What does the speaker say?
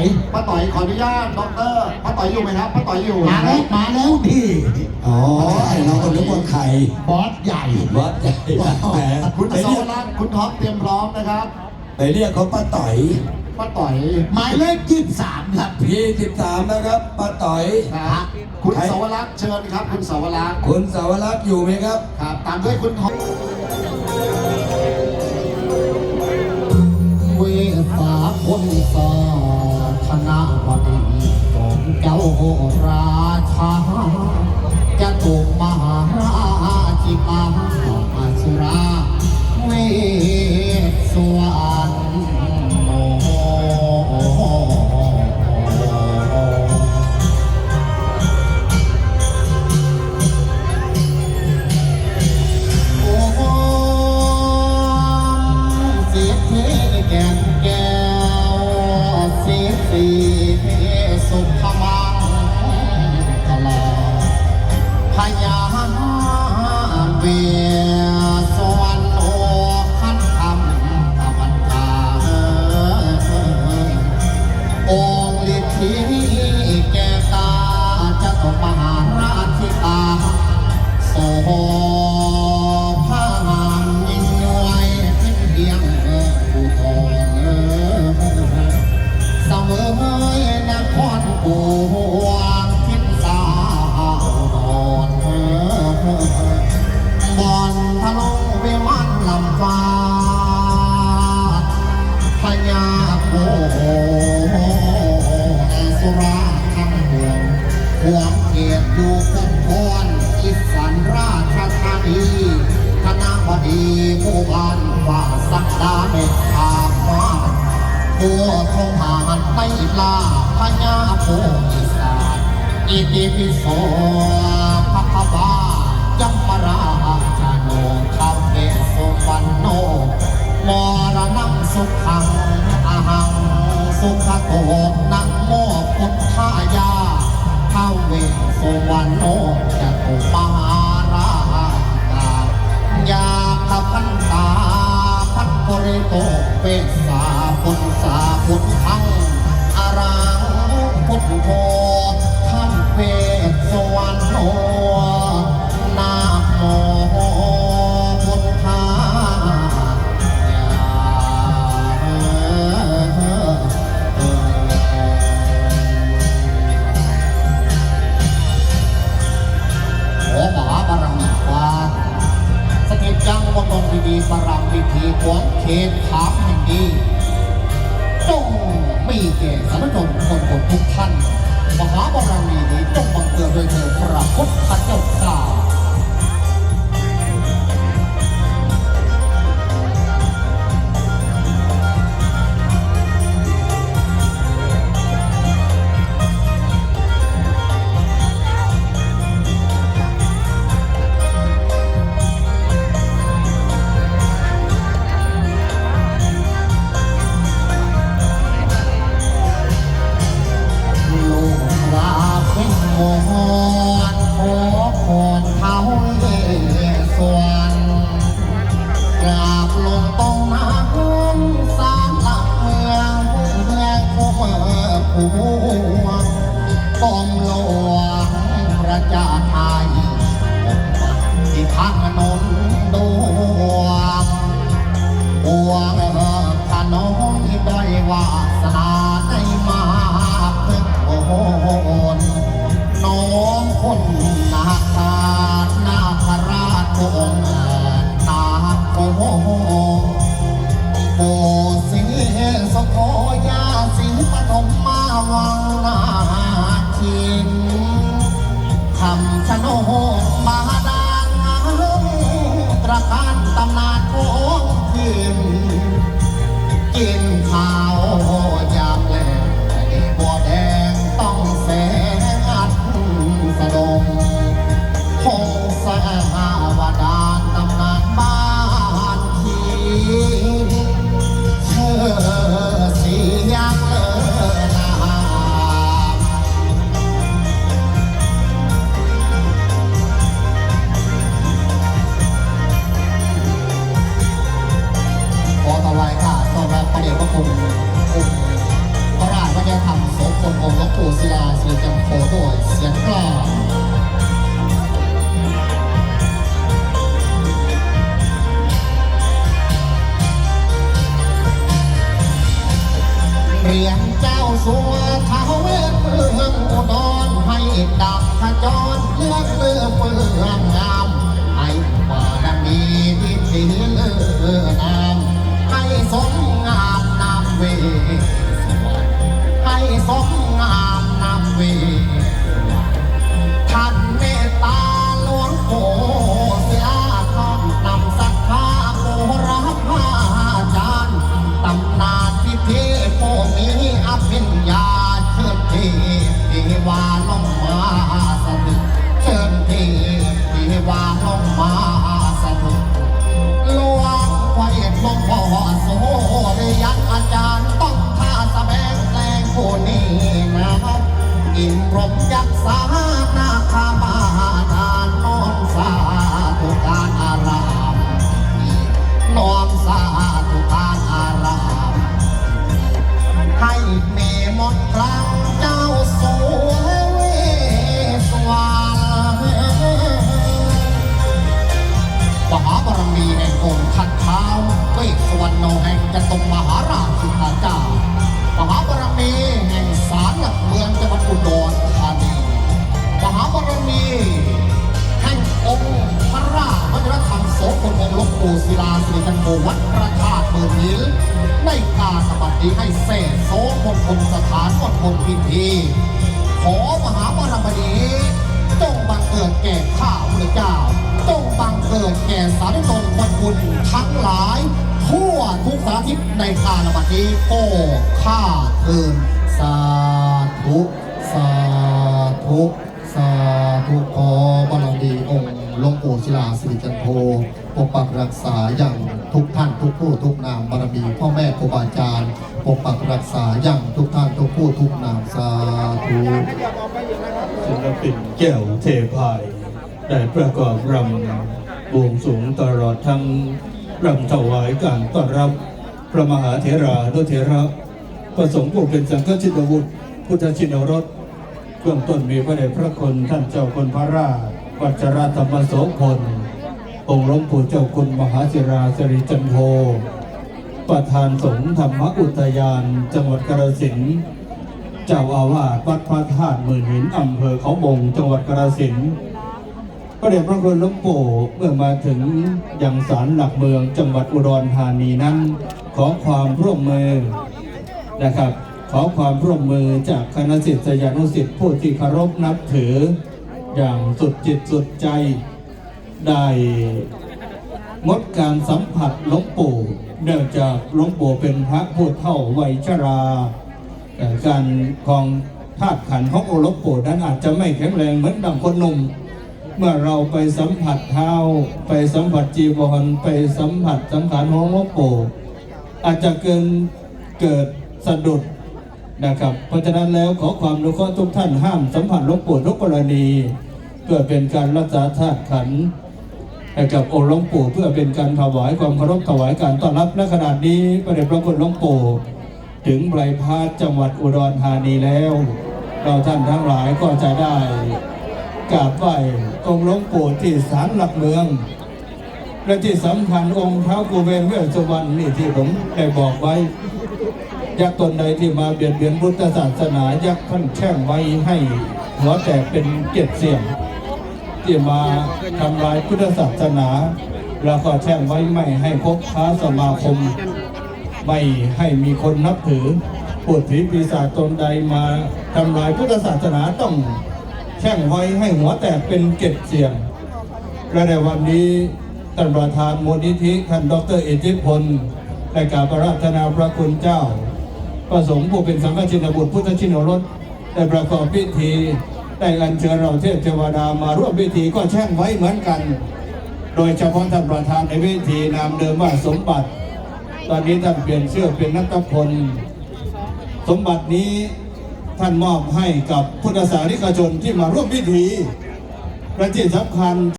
อยป้าต่อยขออนุญาตด็อกเตอร์ป้าต่อยอยู่ไหมครับป้าต่อยอยู่มานะคแล้รัวบมาแล้วพี่อ๋อไอ้เราก็นึกว่าใครบอสใหญ่วัดใหญ่แหมคุณไปสเรีวยกรักษ์คุณท็อปเตรียมพร้อมนะครับไปเรียกเขาป้าต่อยป้าต่อยหมายเลขยี่สามครับพี่สิบสามนะครับป้าต่อย ครับคุณสวรักษ์เชิญครับ คุณสวรักษ์คุณสาวรักษ์อยู่ไหมครับ ครับตามด้วยคุณท็อปเวสาคนสา ธนาบดีของเจ้าราชา จะถูกมหาราชิกาขอาสุราเวสวรรณโอ้โหเสียเทแกนแก ดาเมตตามาตัวทงหารไม่ลาพญาโพธิสัตว์อิติปิโสภะคะวาจัมมาราชาโนทาเวสสุวรรณโนมรณังสุขังอหังสุขโตนะโมพุทธายาท้าวเวสสวรรณโนจะตุมาราชายาขพันตา พันโกเรโตเวสาพุทสาพุทธังอารังพุทโธท่านเวสวรรณโนนะโม ข อ กลองค์พระราชวัฒนธรรมโสพลองค์หลวกปู่ศิลาสิริจันโทโดยเสียงกลางเรียนเจ้าสัวท้าเวทเมืองอุดรให้ดับขจรเลือกเลื่อนเมืองงามให้ว่าดังดีที่เลือนา ให้สมงาม น้อมสาธุการอารามให้เมมดครั้งเจ้าสวยสวรรค์มหาบารมีแห่งองค์ขัดเท้าเวสสวรรณโนแห่งจตุมหาราชสุทธาเขอมหาบารมีจงบังเกิดแก่ข้าพระเจ้าจงบังเกิดแก่สาธุชนคนบุญทั้งหลาย ทั่วทุกสารทิศในการบัดนี้โอ้ข้าเทินสาธุ สาธุ สาธุขอ ศิลาสิริจันโทปกปักรักษาอย่างทุกท่านทุกผู้ทุกนามบารมีพ่อแม่ครูบาอาจารย์ปกปักรักษาอย่างทุกท่านทุกผู้ทุกนามสาธุศิลปินแก้วเทพายได้ประกอบรำบวงสูงตลอดทั้งรำถวายการต้อนรับพระมหาเถรานุเถระประสงค์ผู้เป็นสังฆชินวุฒิพุทธชินรสเบื้องต้นมีพระเดชพระคุณท่านเจ้าคุณพระราช วัชรธรรมโสพลองค์หลวงปู่เจ้าคุณมหาศิราสิริจันโทประธานสงฆ์ธรรมอุทยาน จังหวัดกาฬสินเจ้าอาวาสวัดพระธาตุหมื่นหินอำเภอเขาบงจังหวัดกาฬสินธุ์พระเดชพระคุณหลวงปู่เมื่อมาถึงยังศาลหลักเมืองจังหวัดอุดรธานีนั้น ขอความร่วมมือนะครับ ขอความร่วมมือจากคณะศิษยานุศิษย์ผู้ที่เคารพนับถือ อย่างสุดจิตสุดใจ ได้งดการสัมผัสหลวงปู่ เนื่องจากหลวงปู่เป็นพระผู้เฒ่าวัยชราแต่การของธาตุขันขององค์หลวงปู่นั้นอาจจะไม่แข็งแรงเหมือนดังคนหนุ่มเมื่อเราไปสัมผัสเท้า ไปสัมผัสจีวรไปสัมผัสสังขารของหลวงปู่อาจจะเกินเกิดสะดุด นะครับ เพราะฉะนั้นแล้วขอความรู้ข้อทุกท่านห้ามสัมผัสลวงปู่ทุกรณีเพื่อเป็นการรักษาธาตุขันให้กับองค์หลวงปู่เพื่อเป็นการถวายความเคารพถวายการต้อนรับและขนาดนี้ประเดชพระคุณหลวงปู่ถึงไบรพาสจังหวัดอุดรธานีแล้ว เราท่านทั้งหลายก็จะได้กราบไหว้องค์หลวงปู่ที่ศาลหลักเมือง และที่สำคัญองค์เท้ากูเวนเวสสุวรรณนี่ที่ผมได้บอกไว้ ยักษ์ตนใดที่มาเบียดเบียนพุทธศาสนายักษ์ท่านแช่งไว้ให้หัวแตกเป็นเจ็ดเสียง ที่มาทำลายพุทธศาสนาแล้วก็แช่งไว้ไม่ให้พบค้าสมาคม ไม่ให้มีคนนับถือพูดผีปีศาจตนใดมาทำลายพุทธศาสนาต้องแช่งไว้ให้หัวแตกเป็นเจ็ดเสียงและในวันนี้ท่านประธานมูลนิธิท่านดรอิทธิพลได้กราบประราธนาพระคุณเจ้า ประสงค์ผู้เป็นสังฆชินบุตรพุทธชินรสได้ประกอบพิธีได้อัญเชิญเราเทพเทวดามาร่วมพิธีก็แช่งไว้เหมือนกัน โดยเฉพาะท่านประธานในพิธีนามเดิมว่าสมบัติ ตอนนี้ท่านเปลี่ยนเชื่อเป็นนัตพลสมบัตินี้ท่านมอบให้กับพุทธศาสนิกชนที่มาร่วมพิธีและที่สำคัญ